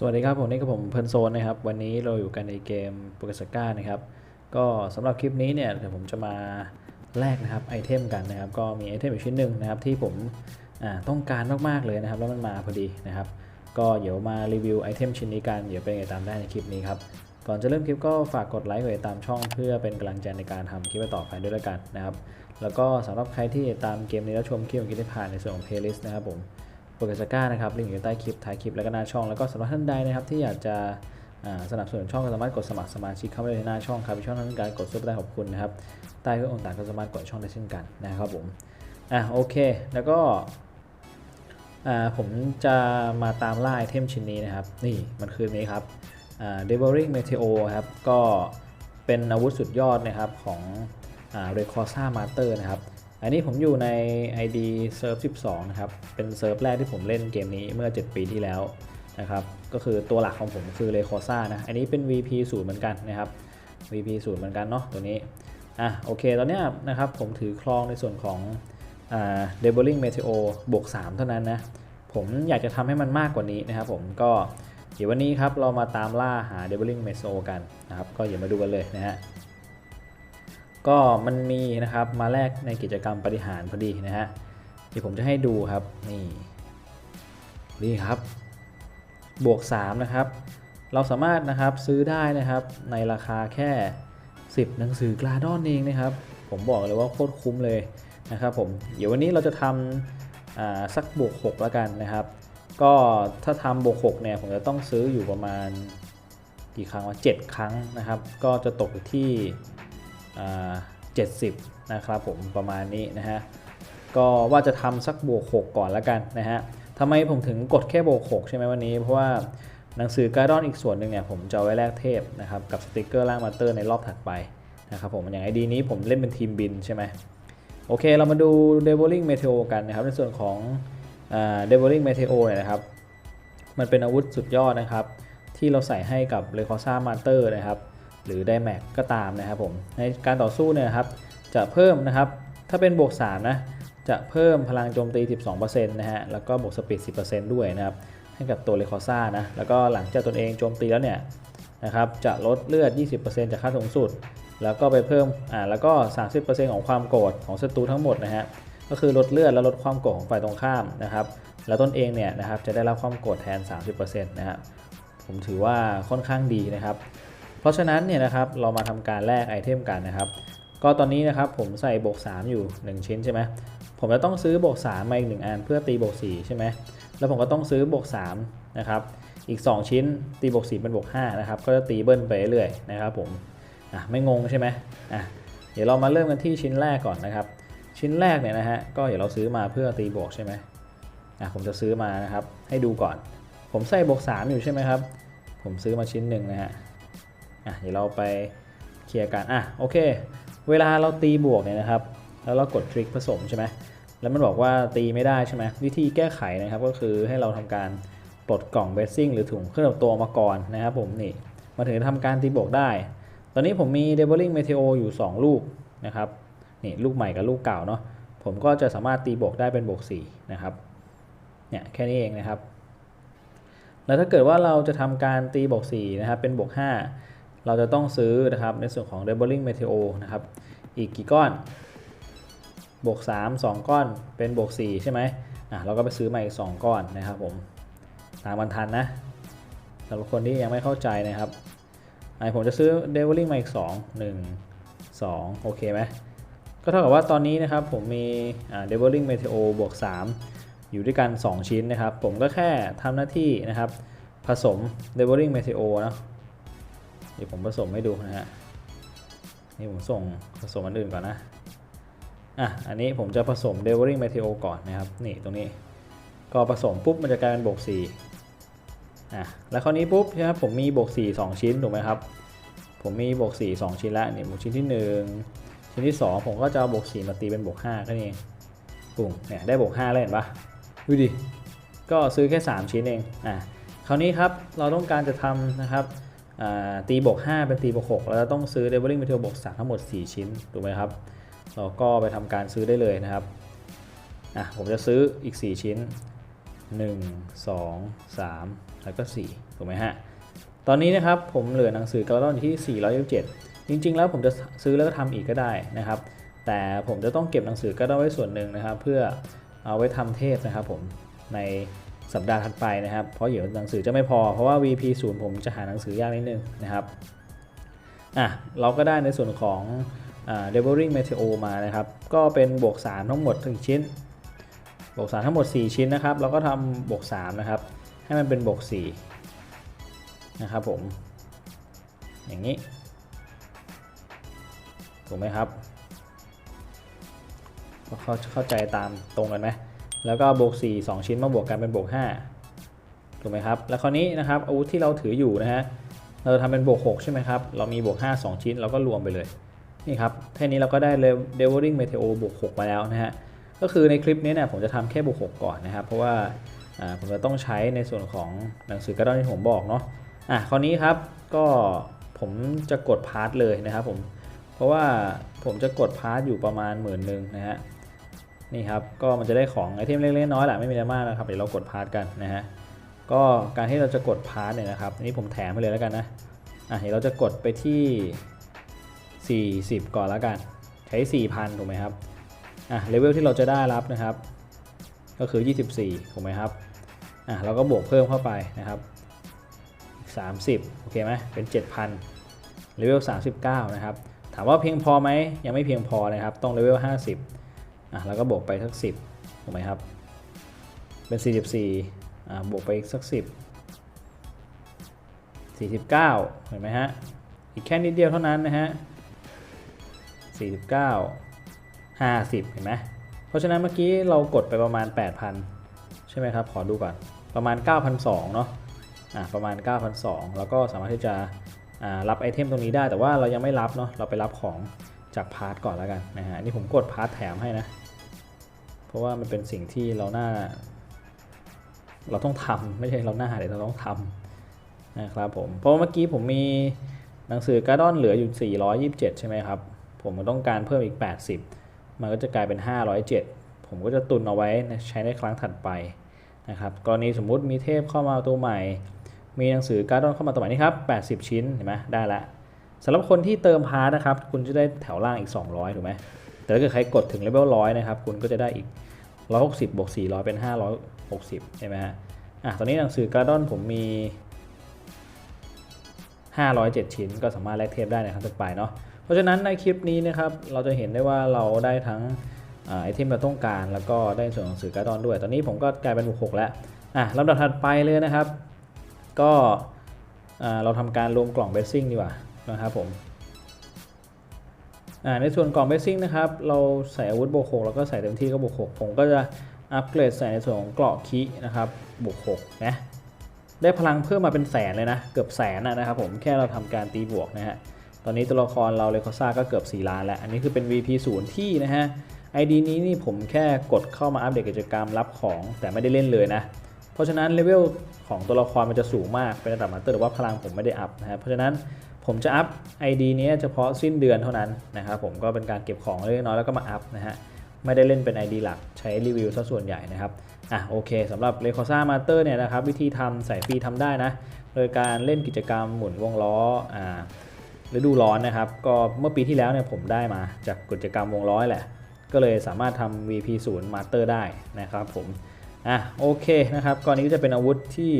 สวัสดีครับผมนี่กับผมเพลินโซนนะครับ วันนี้เราอยู่กันในเกมโปเกสก้านะครับ ก็สำหรับคลิปนี้เนี่ยเดี๋ยวผมจะมาแลกนะครับไอเทมกันนะครับ ก็มีไอเทมอยู่ชิ้นหนึ่งนะครับที่ผมต้องการมากๆเลยนะครับ แล้วมันมาพอดีนะครับ ก็เดี๋ยวมารีวิวไอเทมชิ้นนี้กันเดี๋ยวไปนไงตามได้ในคลิปนี้ครับก่อนจะเริ่มคลิปก็ฝากกดไลค์กดติดตามช่องเพื่อเป็นกำลังใจในการทำคลิปต่อไปด้วยแล้วกันนะครับ แล้วก็สำหรับใครที่ตามเกมนี้แล้วชมคลิปของคลิปที่ผ่านในส่วนของเพลย์ลิสต์นะครับผม โปรเกสก้านะครับลิงก์อยู่ใต้คลิปท้ายคลิปแล้วก็หน้าช่องแล้วก็สำหรับท่านใดนะครับที่อยากจะสนับสนุนช่องก็สามารถกดสมัครสมาชิกเข้าไปในหน้าช่องครับช่องนั้นการกดซุปได้ขอบคุณนะครับใต้เพื่อองค์ต่างก็สามารถกดช่องได้เช่นกันนะครับผมอะโอเค แล้วก็ผมจะมาตามล่าไอเทมชิ้นนี้นะครับ นี่มันคือนี้ครับอ่า Devouring Meteo ครับ ก็เป็นอาวุธสุดยอดนะครับของอ่า r e c o r s a Master นะครับ อันนี้ผมอยู่ใน ID เซิร์ฟ12 นะครับ เป็นเซิร์ฟแรกที่ผมเล่นเกมนี้เมื่อ 7 ปีที่แล้วนะครับ ก็คือตัวหลักของผมคือเลคซ่านะ อันนี้เป็น VP 0เหมือนกันนะครับ VP 0เหมือนกันเนาะตัวนี้ อะโอเค ตอนนี้นะครับผมถือครองในส่วนของอ่า d e b o l i n g Meteo บวก 3 เท่านั้นนะ ผมอยากจะทำให้มันมากกว่านี้นะครับผมก็เดี๋ยววันนี้ครับเรามาตามล่าหา d e b o l i n g Meteo กันนะครับ ก็อย่ามาดูกันเลยนะฮะ ก็มันมีนะครับมาแลกในกิจกรรมปฏิหารพอดีนะฮะที่ผมจะให้ดูครับนี่นี่ครับบวก 3 นะครับ เราสามารถนะครับซื้อได้นะครับในราคาแค่ 10 หนังสือกลาดอนเองนะครับ ผมบอกเลยว่าโคตรคุ้มเลยนะครับผมเดี๋ยววันนี้เราจะทำอ่าสักบวก 6 แล้วกันนะครับ ก็ถ้าทำบวก 6 เนี่ย ผมจะต้องซื้ออยู่ประมาณกี่ครั้งว่า7ครั้งนะครับ ก็จะตกอยู่ที่ 70 นะครับผมประมาณนี้นะฮะก็ว่าจะทำสักบวก 6 ก่อนแล้วกันนะฮะทำไมผมถึงกดแค่บวก 6 ใช่ไหมวันนี้ เพราะว่าหนังสือการ์ดอนอีกส่วนหนึ่งเนี่ยผมจะเอาไว้แลกเทพนะครับกับสติกเกอร์ล่างมาเตอร์ในรอบถัดไปนะครับผมอย่างไอดีนี้ผมเล่นเป็นทีมบินใช่ไหมโอเค เรามาดู d e v o l i n g Meteo กันนะครับ ในส่วนของ d e v o l i n g Meteo เนี่ยนะครับ มันเป็นอาวุธสุดยอดนะครับ ที่เราใส่ให้กับ r e c o r s a Master นะครับ หรือไดแม็กก็ตามนะครับผมในการต่อสู้เนี่ยครับจะเพิ่มนะครับถ้าเป็นบวก3นะจะเพิ่มพลังโจมตี 12%นะฮะแล้วก็บวกสปีด 10%ด้วยนะครับให้กับตัวเลคอซ่านะแล้วก็หลังจากตนเองโจมตีแล้วเนี่ยนะครับจะลดเลือด 20%จากค่าสูงสุด แล้วก็ไปเพิ่มอ่าแล้วก็ 30%ของความโกรธของศัตรูทั้งหมดนะฮะก็คือลดเลือดและลดความโกรธของฝ่ายตรงข้ามนะครับแล้วตนเองเนี่ยนะครับจะได้รับความโกรธแทน 30%นะฮะผมถือว่าค่อนข้างดีนะครับ เพราะฉะนั้นเนี่ยนะครับเรามาทำการแลกไอเทมกันนะครับ ก็ตอนนี้นะครับผมใส่บวก3อยู่ 1 ชิ้นใช่ไหมผมจะต้องซื้อบวก3มาอีก1อันเพื่อตีบวก4ใช่ไหมแล้วผมก็ต้องซื้อบวก3นะครับอีก 2 ชิ้นตีบวก4เป็นบวก5นะครับก็จะตีเบิ้ลไปเรื่อยนะครับผมอะไม่งงใช่ไหมอะเดี๋ยวเรามาเริ่มกันที่ชิ้นแรกก่อนนะครับ ชิ้นแรกเนี่ยนะฮะก็เดี๋ยวเราซื้อมาเพื่อตีบวกใช่ไหมอะผมจะซื้อมานะครับให้ดูก่อน ผมใส่บวก3อยู่ใช่ไหมครับ ผมซื้อมาชิ้นหนึ่งนะฮะ อะเดี๋ยวเราไปเคลียร์กันอะโอเค เวลาเราตีบวกเนี่ยนะครับ แล้วเรากดทริกผสมใช่ไหมแล้วมันบอกว่าตีไม่ได้ใช่ไหมวิธีแก้ไขนะครับก็คือให้เราทำการปลดกล่องเบสซิ่งหรือถุงเครื่องตัวมาก่อนนะครับผมนี่มาถึงทำการตีบวกได้ ตอนนี้ผมมี d e v o l i n g Meteo อยู่ 2 ลูกนะครับนี่ลูกใหม่กับลูกเก่าเนาะผมก็จะสามารถตีบวกได้เป็นบวก4นะครับเนี่ยแค่นี้เองนะครับ แล้วถ้าเกิดว่าเราจะทำการตีบวก4นะครับเป็นบวก5 เราจะต้องซื้อนะครับในส่วนของ d e b o l i n g Meteo นะครับ อีกกี่ก้อน บวก 3 2 ก้อนเป็นบวก 4 ใช่ไหมอะเราก็ไปซื้อมาอีก 2 ก้อนนะครับผมตามมันทันนะสำหรับคนที่ยังไม่เข้าใจนะครับไอผมจะซื้อ d e v o l i n g มาอีก 2 1 2 โอเคไหมก็เท่ากับว่าตอนนี้นะครับผมมี Devoling Meteo บวก 3 อยู่ด้วยกัน 2 ชิ้นนะครับ ผมก็แค่ทำหน้าที่นะครับ ผสม d e v o l i n g Meteo นะ เดี๋ยวผมผสมให้ดูนะฮะนี่ผมส่งผสมอันอื่นก่อนนะอะอันนี้ผมจะผสม d e v o l i n g Meteo ก่อนนะครับนี่ตรงนี้ก็ผสมปุ๊บมันจะกลายเป็นบวก4อะแล้วคราวนี้ปุ๊บใช่ไหมผมมีบวก4 2 ชิ้นถูกไหมครับผมมีบวก4 2 ชิ้นแล้วนี่บวกชิ้นที่ 1 ชิ้นที่ 2 ผมก็จะเอาบวก4มาตีเป็นบวก5แค่นี้เองปุ่มเนี่ยได้บวก5แล้วเห็นปะดูดิก็ซื้อแค่ 3 ชิ้นเองอะคราวนี้ครับเราต้องการจะทำนะครับ ตีบวก5เป็นตีบวก6เราจะต้องซื้อ d e v o l i n g Material บวก3ทั้งหมด 4 ชิ้นถูกไหมครับเราก็ไปทำการซื้อได้เลยนะครับอะผมจะซื้ออีก 4 ชิ้น 1 2 3 แล้วก็ 4 ถูกไหมฮะตอนนี้นะครับผมเหลือหนังสือกระดอนที่ 427 จริง ๆ แล้วผมจะซื้อแล้วก็ทำอีกก็ได้นะครับ แต่ผมจะต้องเก็บหนังสือกระดอนไว้ส่วนหนึ่งนะครับ เพื่อเอาไว้ทำเทพนะครับผมใน สัปดาห์ถัดไปนะครับ เพราะเดี๋ยวหนังสือจะไม่พอ เพราะว่า VP 0ผมจะหาหนังสือยากนิดนึงนะครับ อะ เราก็ได้ในส่วนของอ่า Devouring Meteo มานะครับ ก็เป็นบวก 3 ทั้งหมดถึงชิ้น บวก 3 ทั้งหมด 4 ชิ้นนะครับ เราก็ทำบวก 3 นะครับ ให้มันเป็นบวก 4 นะครับผม อย่างนี้ ถูกไหมครับ เข้าเข้าใจตามตรงกันไหม แล้วก็บวก 4 2 ชิ้นมาบวกกันเป็นบวก 5 ถูกไหมครับ แล้วคราวนี้นะครับอาวุธที่เราถืออยู่นะฮะ เราทำเป็นบวก 6 ใช่ไหมครับ เรามีบวก 5 2 ชิ้นเราก็รวมไปเลย นี่ครับแค่นี้เราก็ได้ Devouring Meteo บวก 6 มาแล้วนะฮะ ก็คือในคลิปนี้เนี่ยผมจะทำแค่บวก 6 ก่อนนะครับ เพราะว่าอ่าผมจะต้องใช้ในส่วนของหนังสือกระดอนที่ผมบอกเนาะ อะคราวนี้ครับก็ผมจะกดพาร์ทเลยนะครับผม เพราะว่าผมจะกดพาร์ทอยู่ประมาณหมื่นหนึ่งนะฮะ นี่ครับ ก็มันจะได้ของไอเทมเล็กๆน้อยๆแหละไม่มีอะไรมากนะครับเดี๋ยวเรากดพาร์ทกันนะฮะก็การที่เราจะกดพาร์ทเนี่ยนะครับนี้ผมแถมไปเลยแล้วกันนะอะเดี๋ยวเราจะกดไปที่ 40 ก่อนแล้วกัน ใช้ 4,000 ถูกไหมครับอะเลเวลที่เราจะได้รับนะครับ ก็คือ 24 ถูกไหมครับอะเราก็บวกเพิ่มเข้าไปนะครับ 30 โอเคไหมเป็น 7,000เลเวล 39 นะครับ ถามว่าเพียงพอไหมยังไม่เพียงพอนะครับ ต้องเลเวล 50 อะแล้วก็บวกไปสัก 10ถูกไหมครับ เป็น 44อ่าบวกไปอีกสัก 10 49 เห็นไหมฮะ อีกแค่นิดเดียวเท่านั้นนะฮะ 49 50 เห็นไหมเพราะฉะนั้นเมื่อกี้เรากดไปประมาณ 8,000 ใช่ไหมครับ ขอดูก่อน ประมาณ 9,200 เนาะอ่าประมาณ 9,200 แล้วก็สามารถที่จะอ่ารับไอเทมตรงนี้ได้แต่ว่าเรายังไม่รับเนาะเราไปรับของ จากพาร์ทก่อนแล้วกันนะฮะนี่ผมกดพาร์ทแถมให้นะ เพราะว่ามันเป็นสิ่งที่เราหน้า เราต้องทำไม่ใช่เราหน้าเดี๋ยวเราต้องทำนะครับผมเพราะเมื่อกี้ผมมีหนังสือการ์ดอนเหลืออยู่ 427 ใช่ไหมครับ ผมต้องการเพิ่มอีก 80 มันก็จะกลายเป็น 507 ผมก็จะตุนเอาไว้ใช้ในครั้งถัดไปนะครับกรณีสมมุติมีเทพเข้ามาตัวใหม่ มีหนังสือการ์ดอนเข้ามาตัวใหม่นี่ครับ 80 ชิ้นเห็นไหมได้ละ สำหรับคนที่เติมพาร์ทนะครับ คุณจะได้แถวล่างอีก 200 ถูกไหม แต่ถ้าเกิดใครกดถึงเลเวล100นะครับ คุณก็จะได้อีก 160บวก400 เป็น 560 ใช่ไหมฮะ อะ ตอนนี้หนังสือการ์ดอนผมมี 507 ชิ้น ก็สามารถแลกเทปได้ในครั้งต่อไปเนาะ เพราะฉะนั้นในคลิปนี้นะครับ เราจะเห็นได้ว่าเราได้ทั้งอไอเทมเราต้องการ แล้วก็ได้ส่วนหนังสือการ์ดอนด้วย ตอนนี้ผมก็กลายเป็นบุกหกแล้ว อะลำดับถัดไปเลยนะครับ ก็อ่าเราทำการรวมกล่องเบสซิ่งดีกว่า นะครับผมในส่วนกล่องเบสซิ่งนะครับเราใส่อาวุธบวกหกแล้วก็ใส่เต็มที่ก็บวกหกผมก็จะอัปเกรดใส่ในส่วนของเกราะคีนะครับบวกหกนะได้พลังเพิ่มมาเป็นแสนเลยนะเกือบแสนนะครับผมแค่เราทำการตีบวกนะฮะตอนนี้ตัวละครเราเลโคซ่าก็เกือบ 4 ล้านแล้วอันนี้คือเป็น VP 0ที่นะฮะ ID นี้นี่ผมแค่กดเข้ามาอัปเดตกิจกรรมรับของแต่ไม่ได้เล่นเลยนะเพราะฉะนั้นเลเวลของตัวละครมันจะสูงมากเป็นระดับมาสเตอร์แต่ว่าพลังผมไม่ได้อัพนะฮะเพราะฉะนั้น ผมจะอัพ ID นี้เฉพาะสิ้นเดือนเท่านั้นนะครับผมก็เป็นการเก็บของเล็กน้อยแล้วก็มาอัพนะฮะไม่ได้เล่นเป็น ID หลักใช้รีวิวซะส่วนใหญ่นะครับอะโอเคสำหรับ r e c o s a Master เนี่ยนะครับวิธีทำใส่ฟรีทำได้นะ โดยการเล่นกิจกรรมหมุนวงล้ออ่าฤดูร้อนนะครับ ก็เมื่อปีที่แล้วเนี่ยผมได้มาจากกิจกรรมวงล้อแหละ ก็เลยสามารถทำ VP 0 Master ได้นะครับผมอะโอเคนะครับก่อนนี้ก็จะเป็นอาวุธที่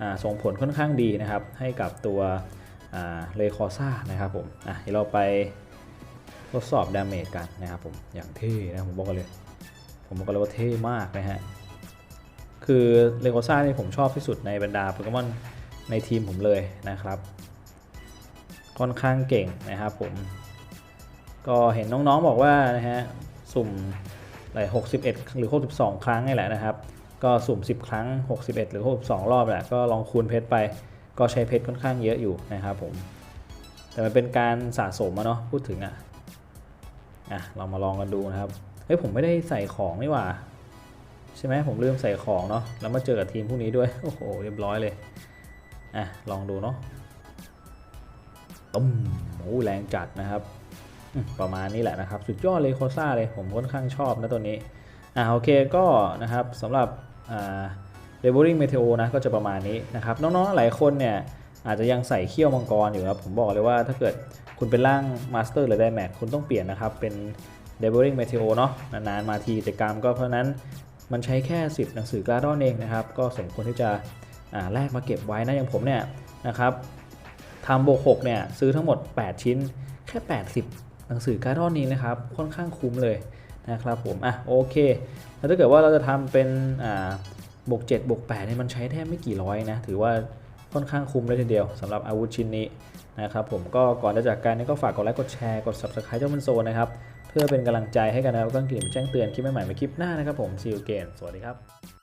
อ่าส่งผลค่อนข้างดีนะครับ ให้กับตัว เลคอซ่านะครับผมอะเดี๋ยวเราไปทดสอบดาเมจกันนะครับผมอย่างเท่นะผมบอกกันเลย ผมบอกกันเลยว่าเท่มากนะฮะคือเลโคซ่านี่ผมชอบที่สุดในบรรดาโปเกมอนในทีมผมเลยนะครับ ค่อนข้างเก่งนะครับผม ก็เห็นน้องๆบอกว่านะฮะสุ่มอะไร61 หรือ 62 ครั้งนี่แหละนะครับ ก็สุ่ม 10 ครั้ง 61 หรือ 62 รอบแหละก็ลองคูณเพชรไป ก็ใช้เพชรค่อนข้างเยอะอยู่นะครับผม แต่มันเป็นการสะสมอะเนาะพูดถึงอะอะเรามาลองกันดูนะครับ เฮ้ยผมไม่ได้ใส่ของนี่หว่า ใช่ไหมผมลืมใส่ของเนาะแล้วมาเจอกับทีมพวกนี้ด้วย โอ้โหเรียบร้อยเลย อะลองดูเนาะตุ้มโอ้แรงจัดนะครับ ประมาณนี้แหละนะครับ สุดยอดเลยโคซ่าเลยผมค่อนข้างชอบนะตัวนี้ อ่าโอเคก็นะครับสำหรับอ่า d e v o r i n g Meteo นะก็จะประมาณนี้นะครับน้องๆหลายคนเนี่ยอาจจะยังใส่เขี้ยวมังกรอยู่ครับผมบอกเลยว่าถ้าเกิดคุณเป็นร่าง Master หรือ d i m a x คุณต้องเปลี่ยนนะครับ เป็น d e v o r i n g Meteo เนาะนานๆมาทีแต่กรรมก็เพราะนั้นมันใช้แค่ 10 หนังสือกราดอนเองนะครับ ก็สมควรที่จะอ่าแลกมาเก็บไว้นะอย่างผมเนี่ยนะครับทำโบก6เนี่ยซื้อทั้งหมด 8 ชิ้นแค่ 80 หนังสือการ์ดอนนี้นะครับ ค่อนข้างคุ้มเลยนะครับผมอะโอเค แล้วถ้าเกิดว่าเราจะทำเป็นอ่า บวก7บวก8เนี่ยมันใช้แทบไม่กี่ร้อยนะ ถือว่าค่อนข้างคุ้มเลยทีเดียวสำหรับอาวุธชิ้นนี้นะครับผมก็ก่อนจะจากกันก็ฝากกดไลค์กดแชร์กด subscribe เจ้ามันโซนนะครับ เพื่อเป็นกำลังใจให้กันนะครับก็กลิ่นแจ้งเตือนคลิปใหม่ๆในคลิปหน้านะครับผมซีลเกนสวัสดีครับ